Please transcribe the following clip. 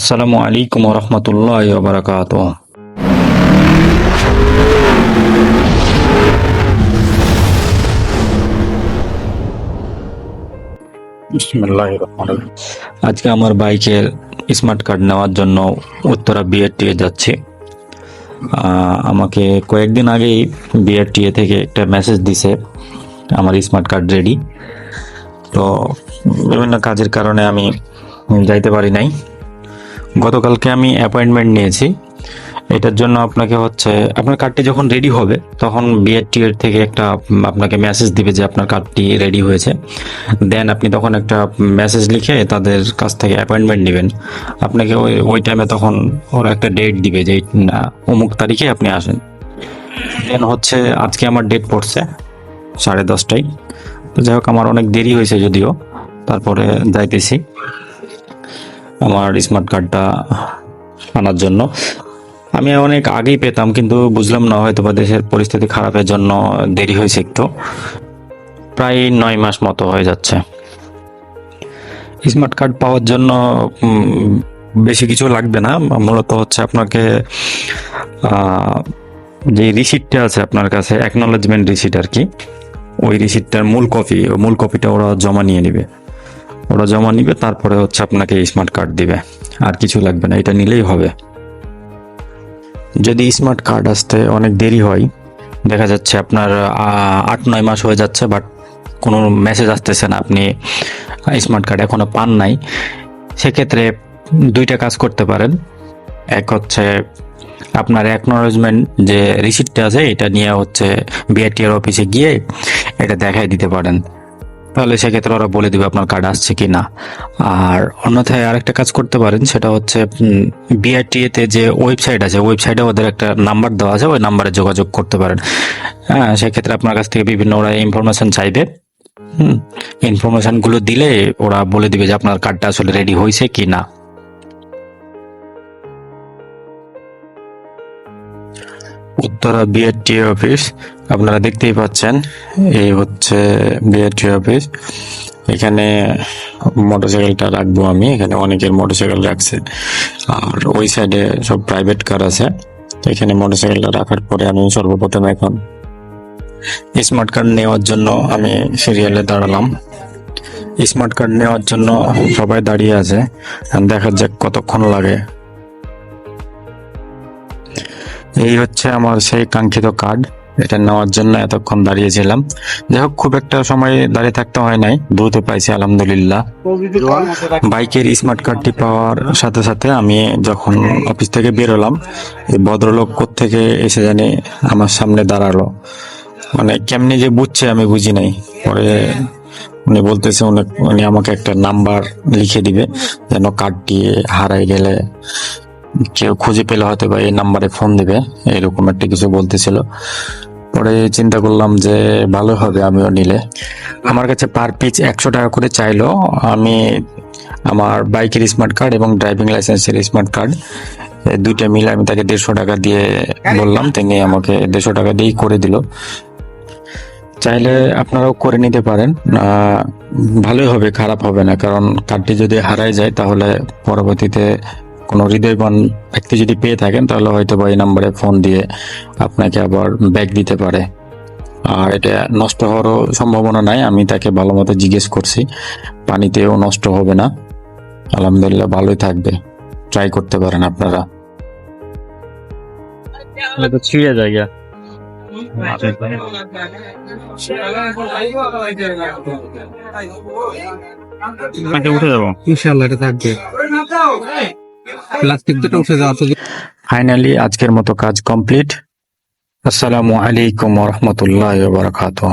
আসসালামু আলাইকুম রহমতুল্লাহ বারকাত আজকে আমার বাইকের স্মার্ট কার্ড নেওয়ার জন্য উত্তরা বিআরটিএ যাচ্ছি। আমাকে কয়েকদিন আগেই বিআরটিএ থেকে একটা মেসেজ দিছে আমার স্মার্ট কার্ড রেডি তো বিভিন্ন কাজের কারণে আমি যাইতে পারি নাই। গতকালকে আমি অ্যাপয়েন্টমেন্ট নিয়েছি। এটার জন্য আপনাকে হচ্ছে, আপনার কার্ডটি যখন রেডি হবে, তখন বিআরটি এর থেকে একটা আপনাকে মেসেজ দিবে যে আপনার কার্ডটি রেডি হয়েছে। দেন আপনি তখন একটা মেসেজ লিখে তাদের কাছ থেকে অ্যাপয়েন্টমেন্ট নেবেন। আপনাকে ওই ওই টাইমে তখন ওরা একটা ডেট দিবে যে অমুক তারিখে আপনি আসেন। দেন হচ্ছে আজকে আমার ডেট পড়ছে সাড়ে দশটায়। তো যাই হোক, আমার অনেক দেরি হয়েছে যদিও, তারপরে যাইতেছি। আমার স্মার্ট কার্ডটা আনার জন্য। আমি অনেক আগেই পেতাম, কিন্তু বুঝলাম না হয়তো বা দেশের পরিস্থিতি খারাপের জন্য দেরি হয়েছে একটু। প্রায় নয় মাস মতো হয়ে যাচ্ছে। স্মার্ট কার্ড পাওয়ার জন্য বেশি কিছু লাগবে না। মূলত হচ্ছে আপনাকে যে রিসিপ্টটা আছে আপনার কাছে অ্যাকনোলেজমেন্ট রিসিট আর কি, ওই রিসিপ্টটার মূল কপি মূল কপিটা ওরা জমা নিয়ে নিবে। ওরা জমা নিবে, তারপরে হচ্ছে আপনাকে স্মার্ট কার্ড দিবে। আর কিছু লাগবে না, এটা নিলেই হবে। যদি স্মার্ট কার্ড আসতে অনেক দেরি হয়, দেখা যাচ্ছে আপনার আট, নয় মাস হয়ে যাচ্ছে বাট কোনো মেসেজ আসতেছে না, আপনি স্মার্ট কার্ড এখনও পান নাই, সেক্ষেত্রে দুইটা কাজ করতে পারেন। এক হচ্ছে আপনার অ্যাকনোলজমেন্ট যে রিসিপ্টটা আছে, এটা নিয়ে হচ্ছে বিআরটিআর অফিসে গিয়ে এটা দেখাই দিতে পারেন। তাহলে সেক্ষেত্রে ওরা বলে দিবে আপনার কার্ড আসছে কি না আর অন্যথায় আরেকটা কাজ করতে পারেন, সেটা হচ্ছে বিআরটিএতে যে ওয়েবসাইট আছে ওয়েবসাইটে ওদের একটা নাম্বার দেওয়া আছে, ওই নাম্বারে যোগাযোগ করতে পারেন। হ্যাঁ সেক্ষেত্রে আপনার কাছ থেকে বিভিন্ন ওরা ইনফরমেশন চাইবে। হুম ইনফরমেশনগুলো দিলে ওরা বলে দিবে যে আপনার কার্ডটা আসলে রেডি হয়েছে কি না উত্তরা বিআরটি অফিস আপনারা দেখতেই পাচ্ছেন, এই হচ্ছে বিআরটি অফিস এখানে মোটরসাইকেলটা রাখব আমি, এখানে অনেকের মোটরসাইকেল রাখছে। আর ওই সাইডে সব প্রাইভেট কার আছে। এখানে মোটরসাইকেলটা রাখার পরে আমি সর্বপ্রথম এখন স্মার্ট কার্ড নেওয়ার জন্য আমি সিরিয়ালে দাঁড়ালাম। স্মার্ট কার্ড নেওয়ার জন্য সবাই দাঁড়িয়ে আছে। দেখা যাক কতক্ষণ লাগে। এই হচ্ছে আমার সেই কাঙ্ক্ষিত কার্ড এটা নেওয়ার জন্য এতক্ষণ দাঁড়িয়েছিলাম। যাই হোক, খুব একটা সময় দাঁড়িয়ে থাকতে হয় নাই। দ্রুত পাইছি, আলহামদুলিল্লাহ। বাইকের স্মার্ট কার্ডটি পাওয়ার সাথে সাথে আমি যখন অফিস থেকে বেরোলাম, এই ভদ্রলোক থেকে এসে জানি আমার সামনে দাঁড়াল। মানে কেমনি যে বুঝছে আমি বুঝি নাই। পরে উনি বলতেছে, উনি আমাকে একটা নাম্বার লিখে দিবে, যেন কার্ডটি হারাই গেলে কেউ খুঁজে পেলে হয়তো বা এই নাম্বারে ফোন দিবে, এরকম একটা কিছু বলতেছিল। পরে চিন্তা করলাম যে ভালো হবে আমিও নিলে। আমার কাছে পার পিচ একশো টাকা করে চাইলো। আমি আমার বাইকের স্মার্ট কার্ড এবং ড্রাইভিং লাইসেন্সের স্মার্ট কার্ড দুইটা মিলে আমি তাকে দেড়শো টাকা দিয়ে বললাম। তিনি আমাকে দেড়শো টাকা দিয়েই করে দিল। চাইলে আপনারাও করে নিতে পারেন। ভালোই হবে, খারাপ হবে না। কারণ কার্ডটি যদি হারাই যায়, তাহলে পরবর্তীতে কোনো হৃদয়বান ব্যক্তি যদি পেয়ে থাকেন তাহলে হয়তো বা এই নাম্বারে ফোন দিয়ে আপনাকে আবার ব্যাগ দিতে পারে। আর এটা নষ্ট হওয়ারও সম্ভাবনা নাই আমি তাকে ভালো মতো জিজ্ঞেস করছি। পানিতেও নষ্ট হবে না। আলহামদুলিল্লাহ ভালোই থাকবে। ট্রাই করতে পারেন আপনারা। তো ছিঁড়ে যায় উঠে যাব ইনশাল্লাহ এটা থাকবে। প্লাস্টিক দুটো উঠে যাওয়া তো ফাইনালি আজকের মতো কাজ কমপ্লিট আসসালামু আলাইকুম রহমতুল্লাহ বারাকাতুহ।